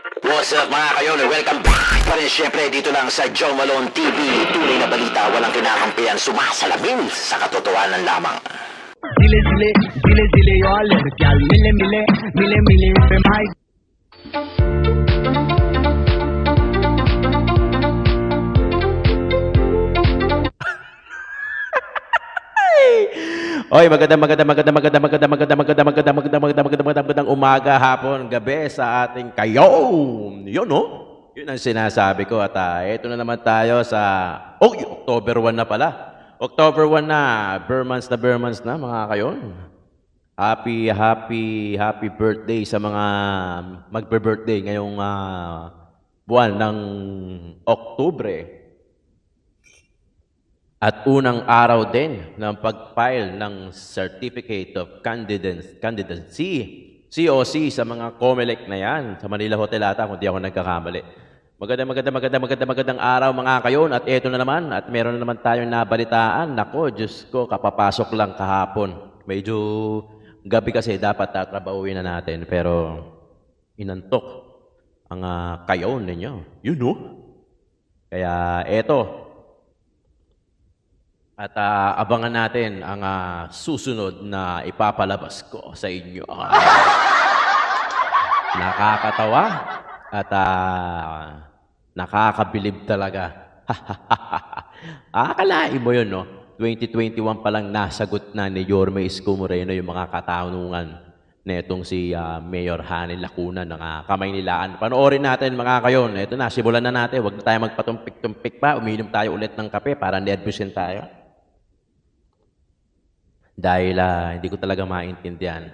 What's up mga kayon? Welcome back pa rin syempre dito lang sa Joe Malone TV. Tunay na balita, walang kinakampihan, sumasalamin sa katotohanan lamang. Dile dile, dile dile yo alergial Mile mile, mile mile pe Oy, maganda maganda maganda maganda maganda maganda maganda maganda maganda maganda maganda maganda magandang umaga, hapon, gabi sa ating kayo. Yun, no? Yun ang sinasabi ko at uh, ito na naman tayo sa Oh, October 1 na pala. October 1 na, Burmans na Burmans na mga kayon. Happy, happy, happy birthday sa mga magbe-birthday ngayong ah, buwan ng Oktubre. At unang araw din ng pag-file ng Certificate of Candidacy, COC sa mga COMELEC na yan, sa Manila Hotel ata, kung di ako nagkakamali. Maganda, maganda, maganda, maganda, magandang araw mga kayon. At eto na naman, at meron na naman tayong nabalitaan. Nako, Diyos ko, kapapasok lang kahapon. Medyo gabi kasi dapat tatrabahuin na natin. Pero inantok ang uh, kayon ninyo. You know? Kaya eto, at ah, abangan natin ang ah, susunod na ipapalabas ko sa inyo. Nakakatawa at ah, nakakabilib talaga. Akalain mo yun, no? 2021 pa lang nasagot na ni Yorme Isko Moreno yung mga katanungan netong si ah, Mayor Hani Lacuna ng ah, Kamaynilaan. Panoorin natin mga kayon. Ito na, simulan na natin. Huwag na tayo magpatumpik-tumpik pa. Uminom tayo ulit ng kape para nervousin tayo. Dahil ah, hindi ko talaga maintindihan.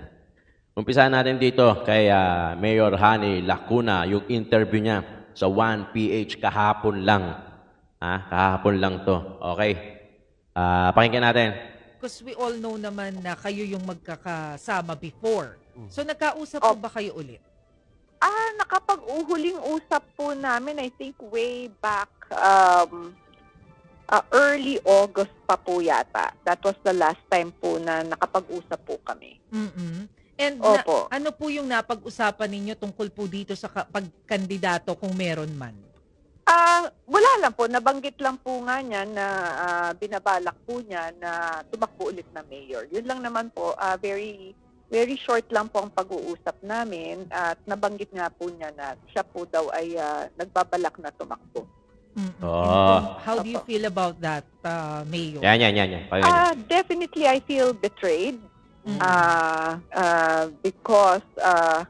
Umpisa natin dito kay ah, Mayor Hani Lacuna, yung interview niya sa 1PH kahapon lang. Ah, kahapon lang to. Okay. Ah, pakinggan natin. Because we all know naman na kayo yung magkakasama before. So nagkausap po ba kayo ulit? Ah, nakapag-uhuling usap po namin, I think way back um, ah, early August pa po yata. That was the last time po na nakapag-usap po kami. mm And na- Opo. ano po yung napag-usapan ninyo tungkol po dito sa ka- pagkandidato kung meron man? Ah, wala lang po, nabanggit lang po nga niya na ah, binabalak po niya na tumakbo ulit na mayor. Yun lang naman po, ah, very very short lang po ang pag-uusap namin at nabanggit nga po niya na siya po daw ay ah, nagbabalak na tumakbo. Mm-mm. Oh. How do you feel about that, uh, Mayo? Yan, yan, yan. yan. Niyo. Ah, definitely I feel betrayed. Mm-mm. Ah, ah, because ah,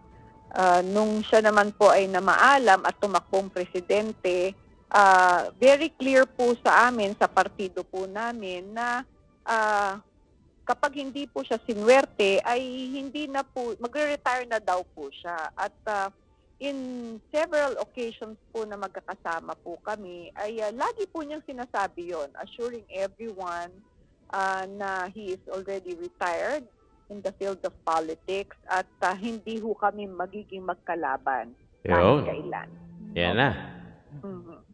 ah, nung siya naman po ay namaalam at tumakbong presidente, ah, very clear po sa amin, sa partido po namin, na ah, kapag hindi po siya sinwerte, ay hindi na po, magre-retire na daw po siya. At ah, in several occasions po na magkakasama po kami, ay ah, lagi po niyang sinasabi yon assuring everyone ah, na he is already retired in the field of politics at ah, hindi ho kami magiging magkalaban kahit Yun. kailan. Yan na. Mhm.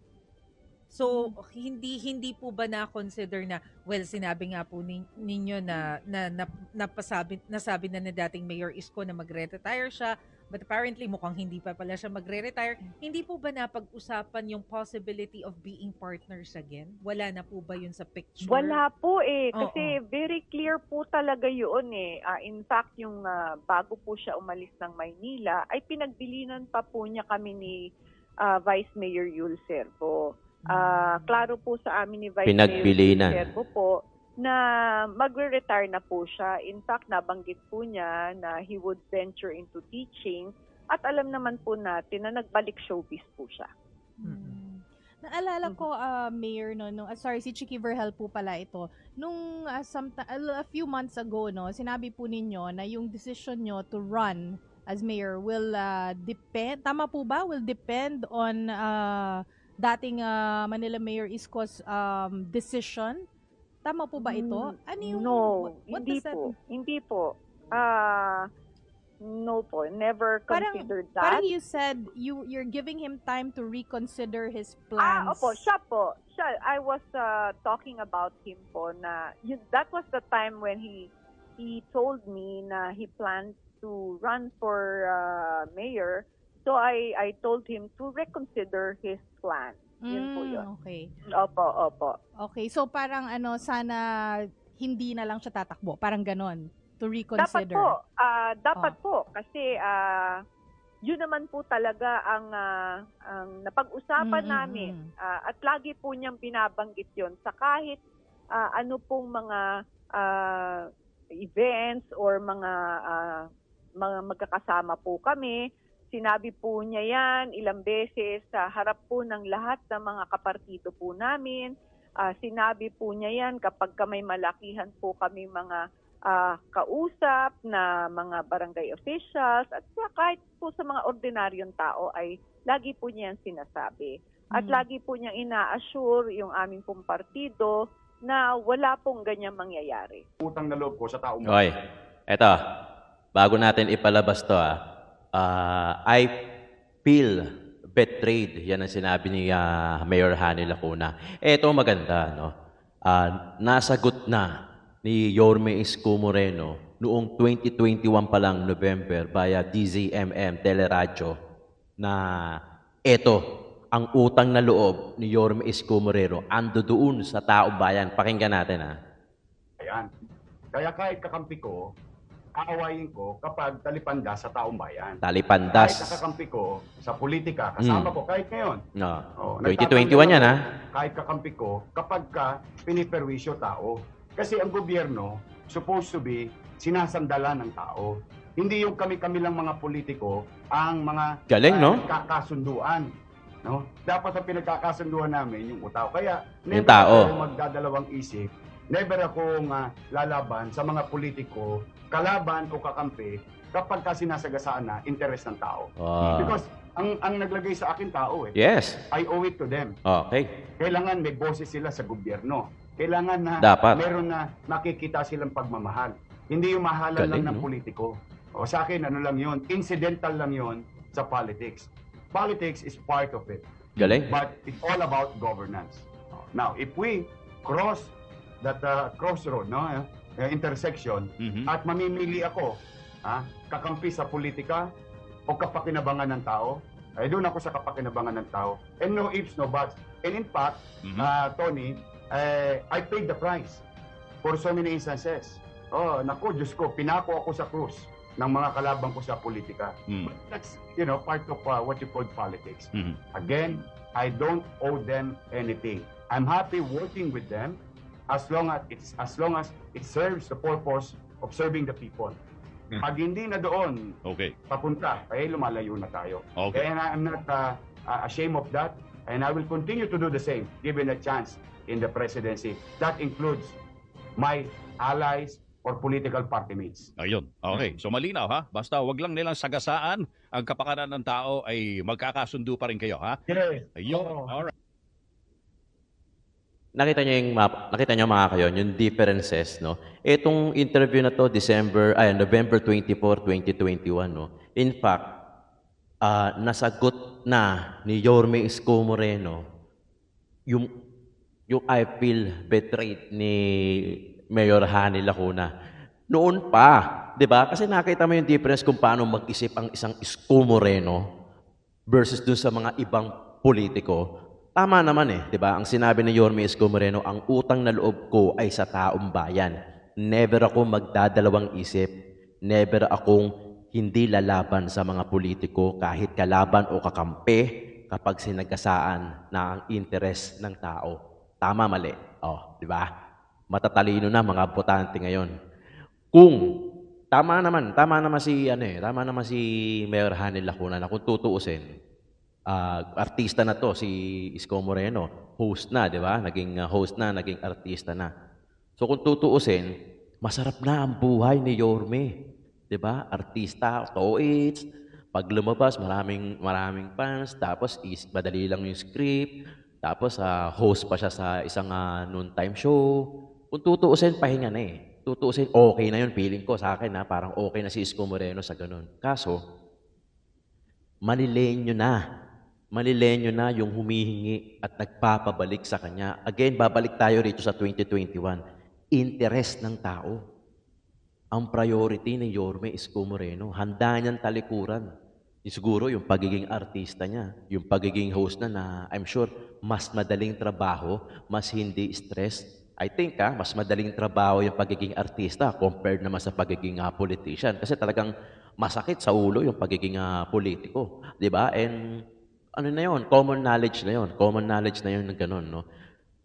So hindi hindi po ba na consider na well sinabi nga po nin- ninyo na na, na napasabi nasabi na ni dating Mayor Isko na magre-retire siya but apparently mukhang hindi pa pala siya magre-retire. Hindi po ba napag-usapan yung possibility of being partners again? Wala na po ba yun sa picture? Wala po eh, Oo. kasi very clear po talaga yun eh. Ah, in fact, yung ah, bago po siya umalis ng Maynila, ay pinagbilinan pa po niya kami ni ah, Vice Mayor Yul Servo. Ah, klaro po sa amin ni Vice Pinagbilinan. Mayor Servo po na magre-retire na po siya. In fact, nabanggit po niya na he would venture into teaching at alam naman po natin na nagbalik showbiz po siya. Mm. Naalala ko, ah, Mayor, no, nung, ah, sorry, si Chicky Verhel po pala ito. Nung ah, someti- a few months ago, no, sinabi po ninyo na yung decision nyo to run as mayor will ah, depend, tama po ba? Will depend on ah, dating ah, Manila Mayor Isko's um, decision? Tama po ba ito? Ano yung, no, what, what hindi that po. Hindi po. Ah, no po. Never Parang- considered Parang that. you said you you're giving him time to reconsider his Ah, plans. opo, siya po. Siya, I was ah, talking about him po na yun, that was the time when he he told me na he planned to run for ah, mayor So I I told him to reconsider his plan. Yun po Mm, yun. Okay. Opo, opo. Okay, so parang ano, sana hindi na lang siya tatakbo. Parang ganon. To Dapat reconsider. po, ah, dapat Oh. po kasi ah, yun naman po talaga ang ah, ang napag-usapan Mm, mm, namin mm. Ah, at lagi po niyang binabanggit yon sa kahit ah, ano pong mga ah, events or mga ah, mga magkakasama po kami. Sinabi po niya yan ilang beses sa harap po ng lahat ng mga kapartido po namin. Ah, sinabi po niya yan kapag ka may malakihan po kami mga ah, kausap na mga barangay officials at kahit po sa mga ordinaryong tao ay lagi po niya yan sinasabi. At Mm. lagi po niyang ina-assure yung aming pong partido na wala pong ganyang mangyayari. utang na loob ko sa taong Okay. Eto, bago natin ipalabas to ah, ah, I feel betrayed. Yan ang sinabi ni ah, Mayor Hani Lacuna. Eto maganda, no? Ah, nasagot na ni Yorme Isko Moreno noong 2021 pa lang, November, via DZMM, Teleradyo, na eto, ang utang na loob ni Yorme Isko Moreno ando doon sa taong bayan. Pakinggan natin, ah. bayan. Kaya kahit kakampi ko, aawayin ko kapag talipanda sa taong bayan. Kahit Talipandas. nakakampi ko sa politika, kasama Mm. ko kahit ngayon. No. Oh, 2021 yan, ha? Kahit kakampi ko kapag ka piniperwisyo tao. Kasi ang gobyerno supposed to be sinasandalan ng tao. Hindi yung kami-kami lang mga politiko ang mga Galing, no? kakasunduan. No? Dapat ang pinagkakasunduan namin yung tao. Kaya Yung tao. magdadalawang isip. Never akong ah, lalaban sa mga politiko, kalaban o kakampi kapag ka sinasagasaan na interes ng tao. Ah. Because ang ang naglagay sa akin tao eh. yes. I owe it to them. Okay. Kailangan may boses sila sa gobyerno. Kailangan na Dapat. meron na makikita silang pagmamahal. Hindi yung mahalan Galing, lang ng no? politiko. O sa akin, ano lang yun, incidental lang yun sa politics. Politics is part of it. Galing. But it's all about governance. Now, if we cross that uh, crossroad, no, uh, intersection, at mamimili ako, ha, kakampi sa politika o kapakinabangan ng tao, ay doon ako sa kapakinabangan ng tao. And no ifs, no buts. And in fact, uh, Tony, eh, I paid the price for so many instances. Oh, naku, Diyos ko, pinako ako sa krus ng mga kalaban ko sa politika. But that's, you know, part of uh, what you call politics. Again, I don't owe them anything. I'm happy working with them as long as it's as long as it serves the purpose of serving the people. Pag hindi na doon Okay. papunta, ay lumalayo na tayo. Okay. And I'm not uh, uh, ashamed of that. And I will continue to do the same given a chance in the presidency. That includes my allies or political party mates. Ayun. Okay. So malinaw ha. Basta wag lang nilang sagasaan ang kapakanan ng tao ay magkakasundo pa rin kayo ha. Yes. Ayun. Oo. Alright. Nakita niyo yung map, nakita niyo mga kayo, yung differences, no? Itong interview na to, December, ay, November 24, 2021, no? In fact, ah, nasagot na ni Yorme Isko Moreno yung, yung I feel betrayed ni Mayor Hani Lacuna. Noon pa, di ba? Kasi nakita mo yung difference kung paano mag-isip ang isang Isko Moreno versus dun sa mga ibang politiko. Tama naman eh, 'di ba? Ang sinabi ni Yorme Isko Moreno, ang utang na loob ko ay sa taong bayan. Never ako magdadalawang isip. Never akong hindi lalaban sa mga politiko kahit kalaban o kakampi kapag sinagasaan na ang interes ng tao. Tama mali. Oh, 'di ba? Matatalino na mga botante ngayon. Kung tama naman, tama naman si ano eh, tama naman si Mayor Hanel Lacuna na kung tutuusin, ah, artista na to si Isko Moreno, host na, 'di ba? Naging ah, host na, naging artista na. So kung tutuusin, masarap na ang buhay ni Yorme. 'Di ba? Artista, toits, pag lumabas, maraming maraming fans, tapos is, madali lang yung script, tapos ah, host pa siya sa isang ah, noontime show. Kung tutuusin, pahinga na eh. Tutuusin, okay na yun. Feeling ko sa akin na parang okay na si Isko Moreno sa ganun. Kaso, malilenyo na. Malilenyo na yung humihingi at nagpapabalik sa kanya. Again, babalik tayo rito sa 2021. Interest ng tao. Ang priority ni Yorme Isko Moreno, handa niyang talikuran siguro yung pagiging artista niya, yung pagiging host na na I'm sure mas madaling trabaho, mas hindi stress. I think ah, mas madaling trabaho yung pagiging artista compared naman sa pagiging ah, politician kasi talagang masakit sa ulo yung pagiging ah, politiko, ba? And ano na 'yon, common knowledge na 'yon, common knowledge na 'yon ng ganun, no?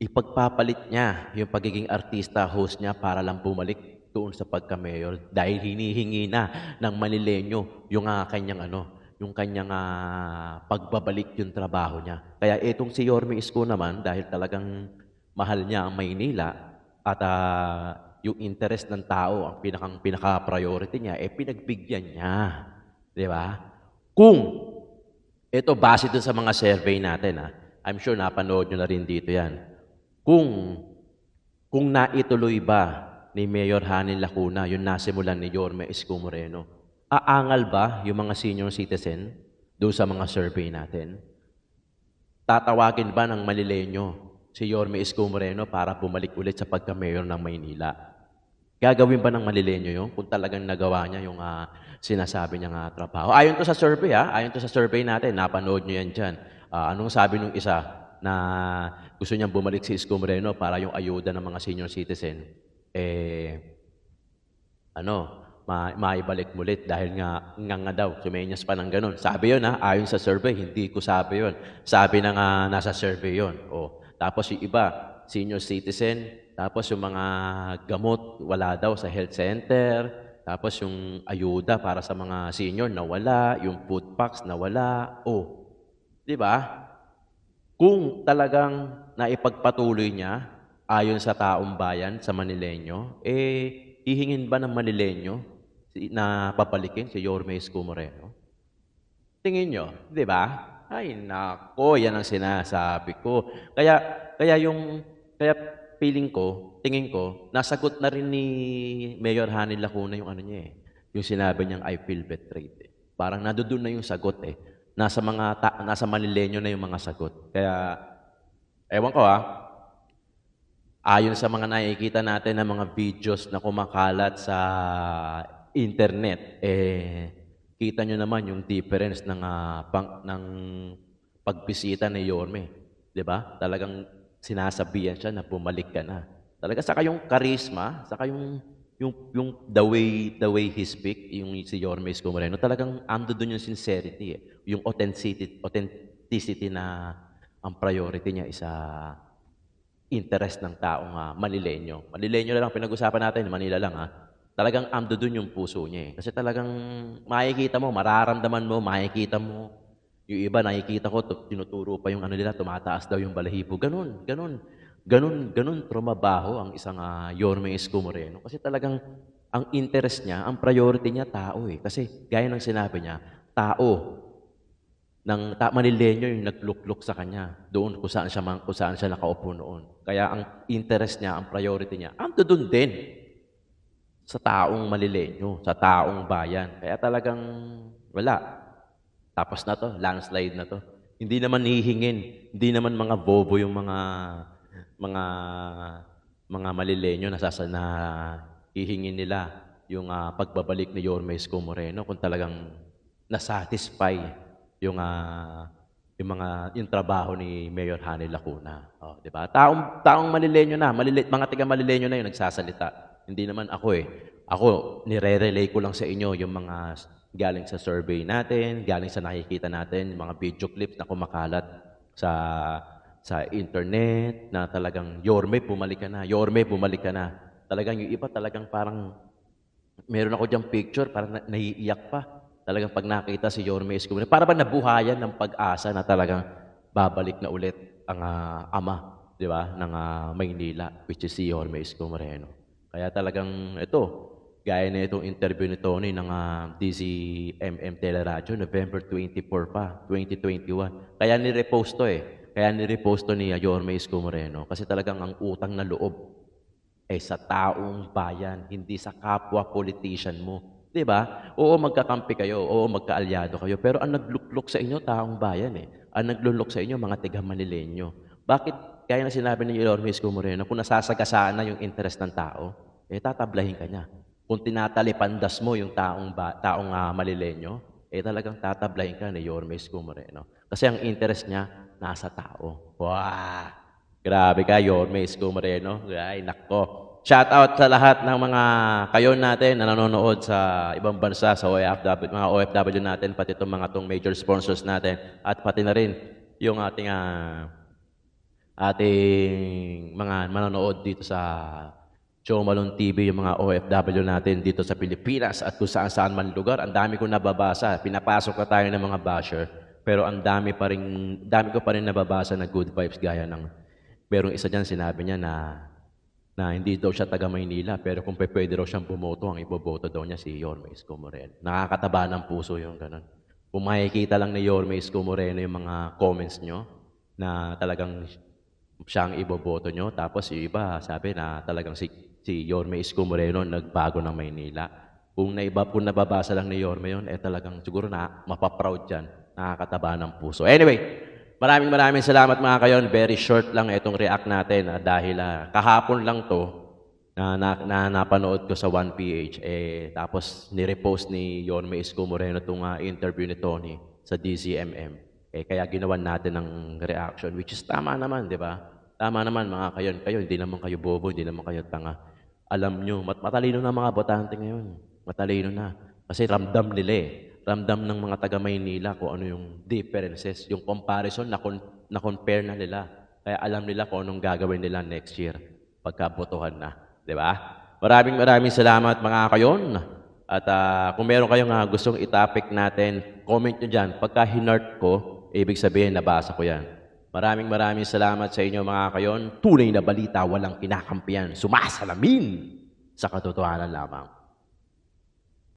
Ipagpapalit niya yung pagiging artista, host niya para lang bumalik doon sa pagka-mayor dahil hinihingi na ng Manilenyo yung ah, kanyang ano, yung kanyang ah, pagbabalik yung trabaho niya. Kaya itong si Yorme Isko naman dahil talagang mahal niya ang Maynila at ah, yung interest ng tao ang pinakang pinaka-priority niya eh pinagbigyan niya. 'Di ba? Kung ito base dun sa mga survey natin ah, I'm sure napanood nyo na rin dito 'yan. Kung kung naituloy ba ni Mayor Hanin Lacuna yung nasimulan ni Yorme Isko aangal ba yung mga senior citizen doon sa mga survey natin? Tatawagin ba ng Malilenyo si Yorme Isko para bumalik ulit sa pagka-mayor ng Maynila? Gagawin ba ng Malilenyo yun kung talagang nagawa niya yung ah, sinasabi niya nga trabaho? Ayon to sa survey ha, ayon to sa survey natin, napanood niyo yan dyan. Ah, anong sabi nung isa na gusto niyang bumalik si Isko Moreno para yung ayuda ng mga senior citizen? Eh, ano, ma maibalik mulit dahil nga, nga nga daw, sumenyas pa ng ganun. Sabi yun ha, ayon sa survey, hindi ko sabi yun. Sabi na nga nasa survey yun. O, tapos yung iba, senior citizen, tapos yung mga gamot, wala daw sa health center, tapos yung ayuda para sa mga senior, nawala, yung food packs, nawala. O, di ba? Kung talagang naipagpatuloy niya ayon sa taong bayan, sa Manilenyo, eh, hihingin ba ng Manilenyo na papalikin si Yorme Isko Moreno? Tingin nyo, di ba? Ay, nako, yan ang sinasabi ko. Kaya, kaya yung, kaya feeling ko, tingin ko, nasagot na rin ni Mayor Hanin Lacuna yung ano niya eh. Yung sinabi niyang, I feel betrayed. Eh. Parang nandoon na yung sagot eh. Nasa mga, ta- nasa Manilenyo na yung mga sagot. Kaya, ewan ko ah, ayon sa mga nakikita natin ng mga videos na kumakalat sa internet, eh, kita nyo naman yung difference ng, ah, pang, ng pagbisita ni Yorme. Di ba? Talagang sinasabihan siya na bumalik ka na. Talaga, saka yung charisma, saka yung, yung, yung the way, the way he speak, yung si Yorme Isko Moreno, talagang ando doon yung sincerity, eh. yung authenticity, authenticity na ang priority niya isa interest ng taong uh, Manilenyo. Manilenyo na lang pinag-usapan natin, Manila lang ha. Talagang ando doon yung puso niya eh. Kasi talagang makikita mo, mararamdaman mo, makikita mo. Yung iba nakikita ko, tu- tinuturo pa yung ano nila, tumataas daw yung balahibo. Ganun, ganun. Ganun, ganun trumabaho ang isang uh, Yorme Isko Moreno. Kasi talagang ang interest niya, ang priority niya, tao eh. Kasi gaya ng sinabi niya, tao, ng ta Manilenyo yung naglukluk sa kanya doon kung saan siya kung saan siya nakaupo noon. Kaya ang interest niya, ang priority niya, ando doon din sa taong Manilenyo, sa taong bayan. Kaya talagang wala. Tapos na to, landslide na to. Hindi naman hihingin, hindi naman mga bobo yung mga mga mga Manilenyo na sasa na hihingin nila yung ah, pagbabalik ni Yorme Isko Moreno kung talagang nasatisfy yung ah, yung mga yung trabaho ni Mayor Hani Lacuna. Oh, 'di ba? Taong taong Malilenyo na, malile, mga taga Malilenyo na yung nagsasalita. Hindi naman ako eh. Ako nire-relay ko lang sa inyo yung mga galing sa survey natin, galing sa nakikita natin, mga video clips na kumakalat sa sa internet na talagang Yorme bumalik ka na, Yorme bumalik ka na. Talagang yung iba talagang parang meron ako diyang picture, parang na, naiiyak pa. Talagang pag nakita si Yorme Moreno, para ba nabuhayan ng pag-asa na talagang babalik na ulit ang ah, ama, di ba, ng ah, Maynila, which is si Yorme Isko Moreno. Kaya talagang ito, gaya na itong interview ni Tony ng ah, DZMM Teleradio, November 24 pa, 2021. Kaya ni-repost to eh. Kaya ni-repost to ni ah, Yorme Isko. Kasi talagang ang utang na loob eh sa taong bayan, hindi sa kapwa politician mo. 'Di ba? Oo, magkakampi kayo, oo, magkaalyado kayo, pero ang nagluklok sa inyo taong bayan eh. Ang naglulok sa inyo mga tiga Manilenyo. Bakit kaya na sinabi ni Yorme Isko Moreno, kung nasasagasaan na yung interest ng tao, eh tatablahin ka niya. Kung tinatalipandas mo yung taong ba, taong ah, Manilenyo, eh talagang tatablahin ka ni Yorme Isko Moreno. Kasi ang interest niya, nasa tao. Wow! Grabe ka, Yorme Isko Moreno. Ay, nako. Shout out sa lahat ng mga kayon natin na nanonood sa ibang bansa, sa OFW, mga OFW natin, pati itong mga tong major sponsors natin, at pati na rin yung ating ah, ating mga manonood dito sa Joe Malone TV, yung mga OFW natin dito sa Pilipinas at kung saan saan man lugar. Ang dami ko nababasa. Pinapasok ka tayo ng mga basher. Pero ang dami pa rin, dami ko pa rin nababasa na good vibes gaya ng, merong isa dyan sinabi niya na na hindi daw siya taga Maynila, pero kung pwede raw siyang bumoto, ang iboboto daw niya si Yorme Isko Moreno. Nakakataba ng puso yung ganun. Kung makikita lang ni Yorme Isko Moreno yung mga comments nyo, na talagang siya ang iboboto nyo, tapos yung iba sabi na talagang si, si Yorme Isko Moreno nagbago ng Maynila. Kung, naiba, kung nababasa lang ni Yorme yun, eh talagang siguro na mapaproud dyan, nakakataba ng puso. Anyway, Maraming maraming salamat mga kayon. Very short lang itong react natin ah, dahil ah, kahapon lang to na, na, na napanood ko sa 1PH. Eh, tapos nirepost ni Yorme Isko Moreno itong ah, interview ni Tony sa DCMM. Eh, kaya ginawan natin ng reaction, which is tama naman, di ba? Tama naman mga kayon. Kayo, hindi naman kayo bobo, hindi naman kayo tanga. Alam nyo, mat matalino na mga botante ngayon. Matalino na. Kasi ramdam nila eh ramdam ng mga taga Maynila kung ano yung differences, yung comparison na, na compare na nila. Kaya alam nila kung anong gagawin nila next year pagkabotohan na. Di ba? Maraming maraming salamat mga kayon. At ah, kung meron kayong ah, gustong itapik natin, comment nyo dyan. Pagka hinart ko, ibig sabihin nabasa ko yan. Maraming maraming salamat sa inyo mga kayon. Tunay na balita, walang kinakampiyan. Sumasalamin sa katotohanan lamang.